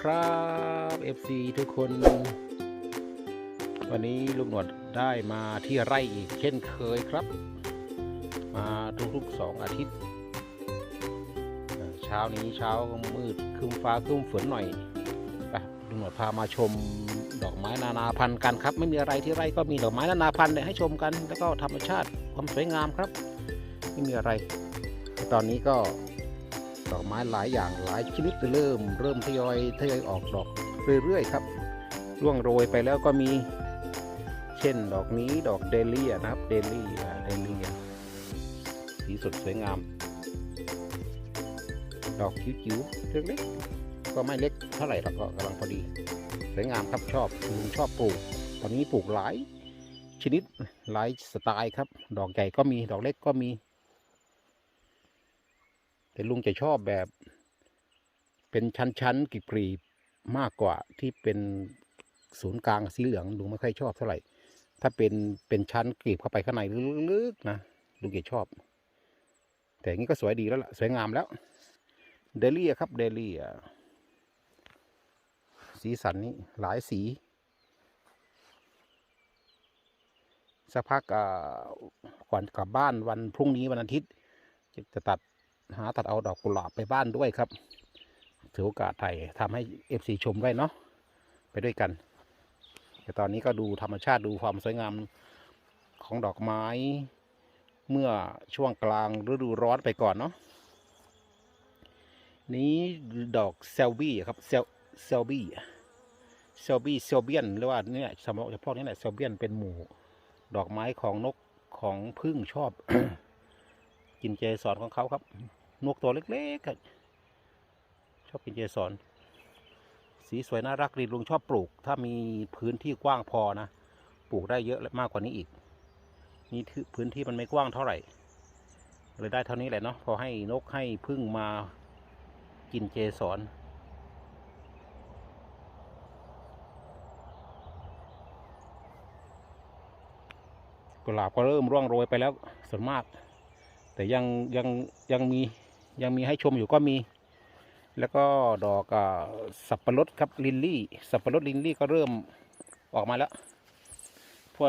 ครับ FC ทุกคน วันนี้ลุงหนวดได้มาที่ไร่อีกเช่นเคยครับ มาทุกๆสองอาทิตย์ เช้านี้เช้ามืดครึ้มฟ้าครึ้มฝนหน่อยลุงหนวดพามาชมดอกไม้นานาพันธุ์กันครับ ไม่มีอะไรที่ไร่ก็มีดอกไม้นานาพันธุ์เนี่ยให้ชมกัน แล้วก็ธรรมชาติความสวยงามครับ ไม่มีอะไร ตอนนี้ก็ ดอกไม้หลายอย่างหลายชนิดเริ่ม เริ่มทยอยทยอยออกดอกเรื่อยๆครับร่วงโรยไปแล้วก็มี เช่นดอกนี้ดอกเดลียนะครับเดลียเดลียสีสดสวยงาม ดอกจิ๋วๆเล็กๆก็ไม่เล็กเท่าไหร่หรอกก็กำลังพอดีสวยงามครับชอบลุงชอบปลูก ตอนนี้ปลูกหลายชนิดหลายสไตล์ครับ ดอกใหญ่ก็มีดอกเล็กก็มี แต่ลุงจะชอบแบบ เป็นชั้นๆกรีบๆมากกว่าที่เป็นศูนย์กลางสีเหลืองลุงไม่ค่อยชอบเท่าไหร่ ถ้าเป็นเป็นชั้นกรีบเข้าไปข้างในลึกๆนะลุงจะชอบ แต่อย่างนี้ก็สวยดีแล้วล่ะสวยงามแล้ว เดลี่ครับเดลี่สีสันนี้หลายสีสักพักอ่าก่อนกลับบ้านวันพรุ่งนี้วันอาทิตย์ จะตัด หาตัดเอาดอกกุหลาบไปบ้านด้วยครับ ถือโอกาสไทยทำให้เอฟซีชมได้เนาะไปด้วยกันแต่ตอนนี้ก็ดูธรรมชาติดูความสวยงามของดอกไม้ เมื่อช่วงกลางฤดูร้อนไปก่อนเนาะนี้ดอกเซลบี้ครับเซลเซลบี้เซลบี้เซลเบียนหรือว่าเนี่ยสำหรับเฉพาะนี้แหละเซลเบียนเป็นหมู่ ดอกไม้ของนกของพึ่งชอบ กินเจสรของเขาครับ นกตัวเล็กๆชอบกินเจสรสีสวยน่ารักดีลุงชอบปลูก ถ้ามีพื้นที่กว้างพอนะ ปลูกได้เยอะและมากกว่านี้อีก นี่พื้นที่มันไม่กว้างเท่าไหร่เลยได้เท่านี้แหละเนาะพอให้นกให้พึ่งมากินเจสรกุหลาบก็เริ่มร่วงโรยไปแล้วส่วนมาก แต่ยังยังยังมียังมีให้ชมอยู่ก็มี แล้วก็ดอกสับปะรดครับลินลี่ สับปะรดลินลี่ก็เริ่มออกมาแล้วเพราะ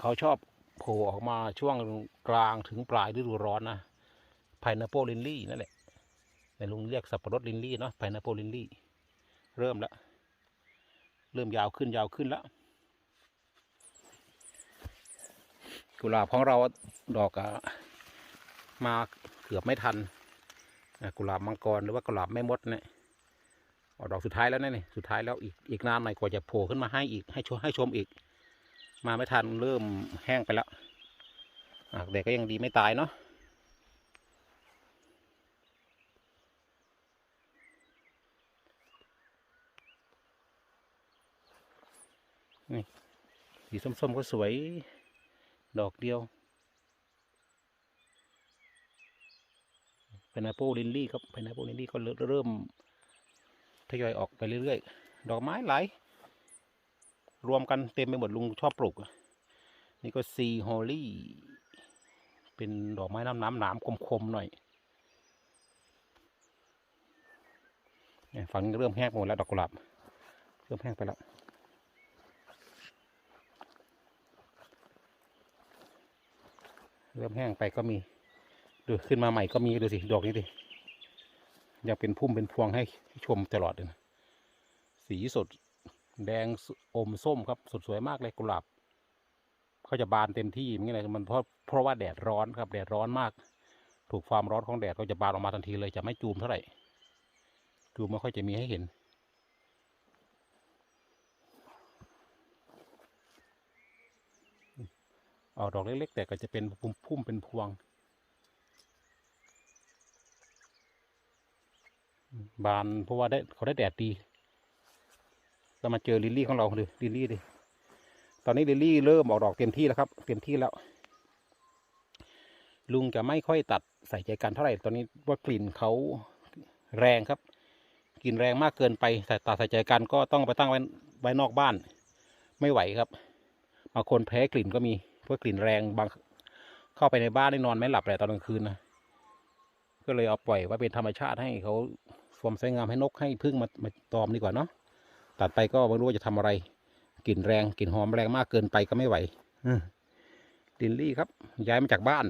เขาชอบโผล่ออกมาช่วงกลางถึงปลายฤดูร้อนนะไพนาโปลินลี่นั่นแหละแต่ลุงเรียกสับปะรดลินลี่เนาะไพนาโปลินลี่เริ่มแล้วเริ่มยาวขึ้นยาวขึ้นแล้วกุหลาบของเราดอกอะ มาเกือบไม่ทันกุหลาบมังกรหรือว่ากุหลาบแม่มดเนี่ยออกดอกสุดท้ายแล้วนี่สุดท้ายแล้วอีกอีกนานหน่อยกว่าจะโผล่ขึ้นมาให้อีกให้ชมให้ชมอีก มาไม่ทันเริ่มแห้งไปแล้วอะแต่ก็ยังดีไม่ตายเนาะนี่สีส้มๆก็สวยดอกเดียว พน a โ p ลินลี่ครับพน a โ p ลินลี่ก็เริ่มทยอยออกไปเรื่อยๆ ดอกไม้หลายรวมกันเต็มไปหมดลุงชอบปลูก นี่ก็ซีฮอลลี่ เป็นดอกไม้น้ำน้ำหนามคมๆหน่อยฝั่งนี้เริ่มแห้งหมดแล้วดอกกุหลาบเริ่มแห้งไปแล้วเริ่มแห้งไปก็มี ดูขึ้นมาใหม่ก็มีดูสิดอกนี้ดิยังเป็นพุ่มเป็นพวงให้ชมตลอดเลยนะสีสดแดงอมส้มครับสดสวยมากเลยกุหลาบเขาจะบานเต็มที่อย่างนี้ยมันเพราะเพราะว่าแดดร้อนครับ แดดร้อนมาก ถูกความร้อนของแดดก็จะบานออกมาทันทีเลยจะไม่จูมเท่าไหร่จูมไม่ค่อยจะมีให้เห็นออกดอกเล็กๆแต่ก็จะเป็นพุ่มเป็นพวง บานเพราะว่าได้เขาได้แดดดีก็มาเจอลิลลี่ของเราเลยลิลลี่ดิตอนนี้ลิลลี่เริ่มออกดอกเต็มที่แล้วครับ เต็มที่แล้ว ลุงจะไม่ค่อยตัดใส่ใจกันเท่าไหร่ ตอนนี้ว่ากลิ่นเขาแรงครับ กลิ่นแรงมากเกินไปแต่ตัดใส่ใจกันก็ต้องไปตั้งไว้ไว้นอกบ้าน ไม่ไหวครับบางคนแพ้กลิ่นก็มีเพราะกลิ่นแรงบางเข้าไปในบ้านได้นอนไม่หลับเลยตอนกลางคืนนะก็เลยเอาปล่อยไว้เป็นธรรมชาติให้เขา ความสวยงามให้นกให้พึ่งมามาตอมดีกว่าเนาะตัดไปก็ไม่รู้ว่าจะทำอะไรกลิ่นแรงกลิ่นหอมแรงมากเกินไปก็ไม่ไหวอืมลินลี่ครับ ย้ายมาจากบ้าน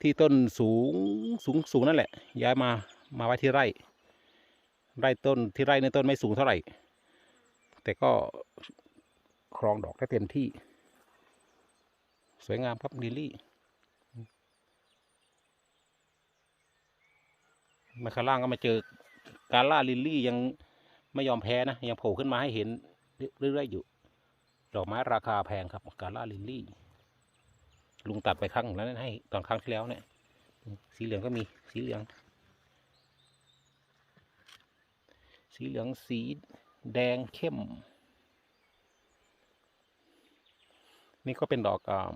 ที่ต้นสูงสูงสูงนั่นแหละ ย้ายมามาไว้ที่ไร่ ไร่ต้นที่ไร่ในต้นไม่สูงเท่าไหร่ แต่ก็ครองดอกได้เต็มที่ สวยงามครับลิลลี่มาข้างล่างก็มาเจอ การล่าลิลลี่ยังไม่ยอมแพ้นะ ยังโผล่ขึ้นมาให้เห็นเรื่อยๆอยู่ ดอกไม้ราคาแพงครับการล่าลิลลี่ ลุงตัดไปครั้งแล้วนให้ ตอนครั้งที่แล้วเนี่ยสีเหลืองก็มีสีเหลือง สีเหลืองสีแดงเข้ม นี่ก็เป็นดอกอา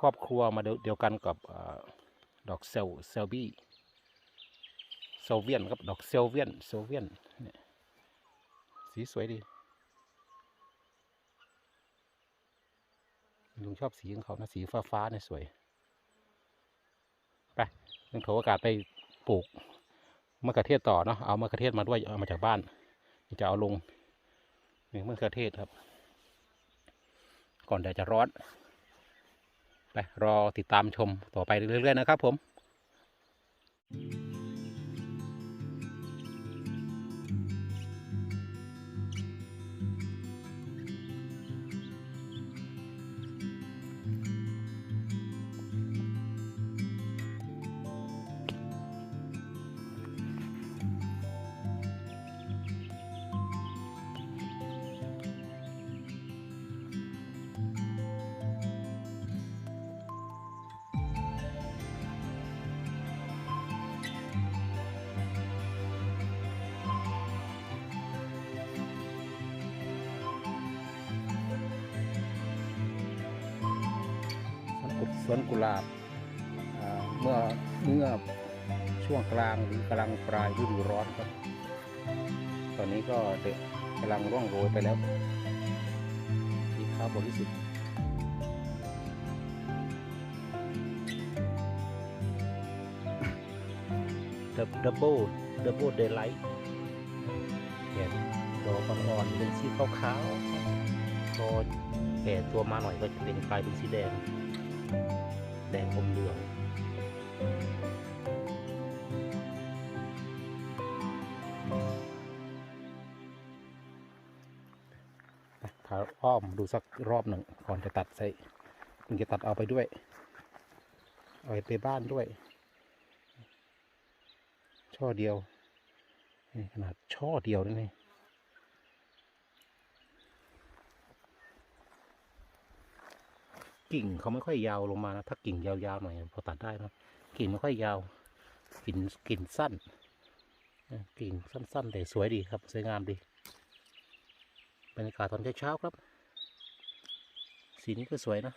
ครอบครัวมาเดียวกันกับอดอกเซลเซลบี้ ซลเวียนครับดอกเซลเวียนเซลเวียนเนี่ยสีสวยดีลุงชอบสีของเขานะสีฟ้าฟ้าๆเนี่ยสวย ไปลุงโถโอกาสไปปลูกมะเขือเทศต่อเนาะเอามะเขือเทศมาด้วยเอามาจากบ้านจะเอาลงนี่มะเขือเทศครับ ก่อนแดดจะร้อนไปรอติดตามชมต่อไปเรื่อยๆนะครับผม สวนกุหลาบเมื่อเมื่อช่วงกลางหรือกำลังปลายฤดูร้อนครับ ตอนนี้ก็เด็กกำลังร่วงโรยไปแล้วสีขาวบริสุทธิ์ดับเบิลดับเบิลเดย์ไลท์เห็นดอกอ่อนๆเป็นสีขาวๆพอแก่ตัวมาหน่อยก็จะเป็นกลายเป็นสีแดง แดงอมเหลืองพาอ้อมดูสักรอบหนึ่งก่อนจะตัดใส่คุณจะตัดเอาไปด้วย เอาไปบ้านด้วย ช่อเดียว ขนาดช่อเดียวนี่ กิ่งเขาไม่ค่อยยาวลงมานะถ้ากิ่งยาวๆหน่อยพอตัดได้นะกิ่งไม่ค่อยยาวกิ่งกิ่งสั้นกิ่งสั้นๆแต่สวยดีครับสวยงามดีบรรยากาศตอนเช้าๆครับ สีนี้ก็สวยนะ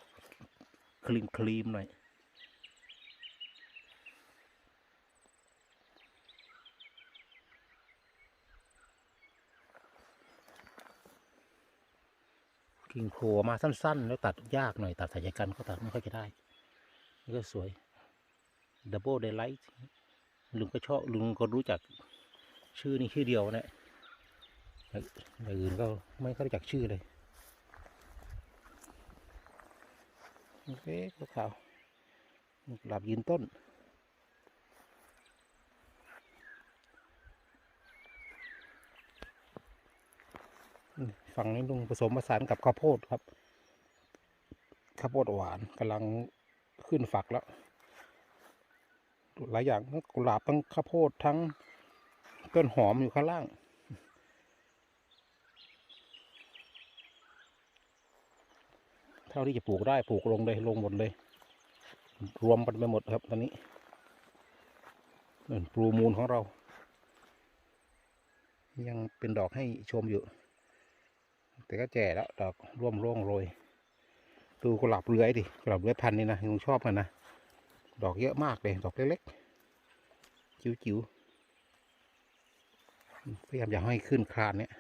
ครีมครีมหน่อย กิ่งโผล่มาสั้น ๆ แล้วตัดยากหน่อยตัดสายกันก็ตัดไม่ค่อยจะได้ นี่ก็สวย Double Daylight ลุงก็ชอบลุงก็รู้จักชื่อนี้ชื่อเดียวนะอย่างอื่นก็ไม่ค่อยรู้จักชื่อเลยโอเคขาวหลับยืนต้น ฝั่งนี้ลุงผสมผสานกับข้าวโพดครับข้าวโพดหวานกำลังขึ้นฝักแล้ว หลายอย่างทั้งกุหลาบทั้งข้าวโพดทั้งต้นหอมอยู่ข้างล่าง เท่าที่จะปลูกได้ปลูกลงเลยลงหมดเลย รวมกันไปหมดครับตอนนี้นั่นปลูมูลของเรา ยังเป็นดอกให้ชมอยู่ แต่ก็แจ่แล้วดอกร่วมร่วงโรย ดูกุหลาบเลื้อยดิกุหลาบเลื้อยพันนี่นะลุงชอบมันนะดอกเยอะมากเลยดอกเล็กๆจิ๋วๆพยายามอย่าให้ขึ้นคลานเนี่ย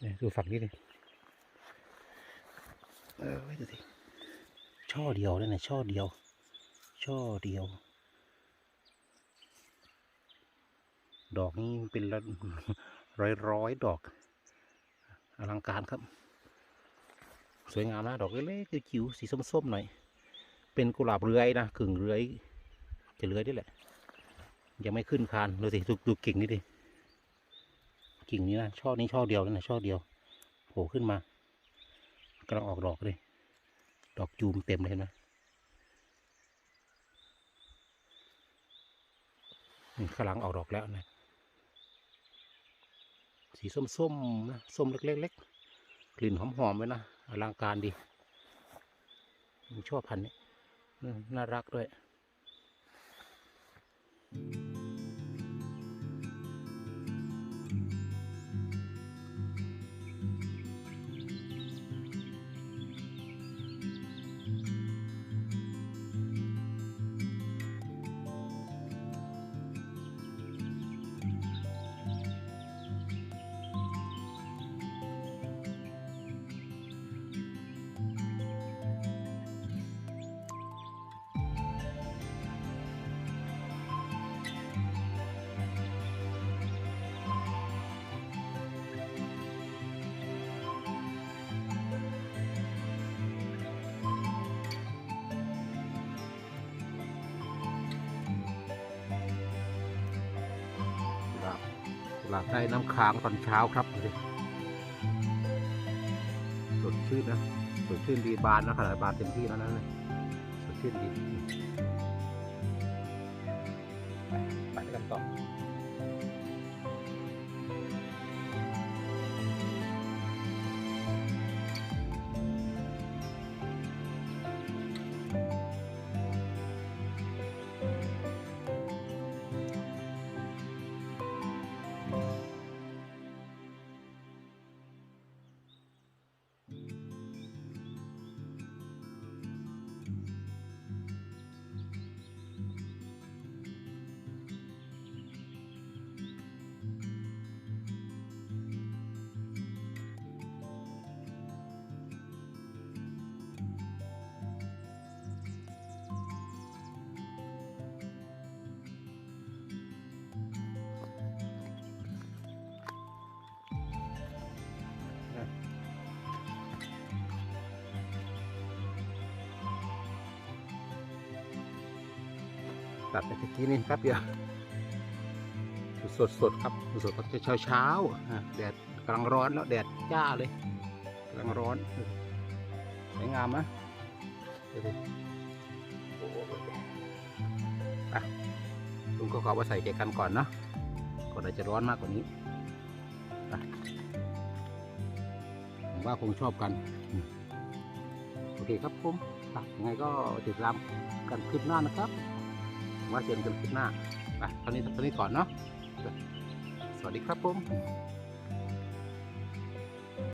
เนี่ยดูฝั่งนี้ดิเออไว้ดูสิช่อเดียวเลยนะช่อเดียว ช่อเดียว ดอกนี้เป็นร้อยร้อยๆดอก อลังการครับ สวยงามนะดอกเล็กๆจิ๋วสีส้มๆหน่อย เป็นกุหลาบเรือยนะกึ่งเรือยจะเรือยด้แหละ ยังไม่ขึ้นคานดูสิดูดูกิ่งนี่ดิกิ่งนี้นะช่อนี้ช่อเดียวนั่นนะช่อเดียวโผล่ขึ้นมากำลังออกดอกเลยดอกจูมเต็มเลยเห็นไหมข้างหลังออกดอกแล้วนะ สีส้มๆนะส้มเล็กๆกลิ่นหอมๆไว้นะอลังการดีผมชอบพันธุ์นี้น่ารักด้วยาบได้น้ำค้างตอนเช้าครับดูสิสดชื่นนะสดชื่นดีบานนะขนาดบานเต็มที่แล้วนะเนี่ยสดชื่นดีไปไปกันต่อ ตัดไปตะกี้นี่แป๊บเดียวสดสดๆครับสดๆก็เช้าเช้าแดดกำลังร้อนแล้วแดดจ้าเลยกำลังร้อนสวยงามนะดูดิโอ้โอะลุงก็ขอว่าใส่ใจกันก่อนเนาะก่อนอาจจะร้อนมากกว่านี้ผมว่าคงชอบกัน โอเคครับผมยังไงก็ติดตามกันคลิปหน้านะครับ ว่าเจอกันคลิปหน้าไปตอนนี้ตอนนี้ก่อนเนาะสวัสดีครับผม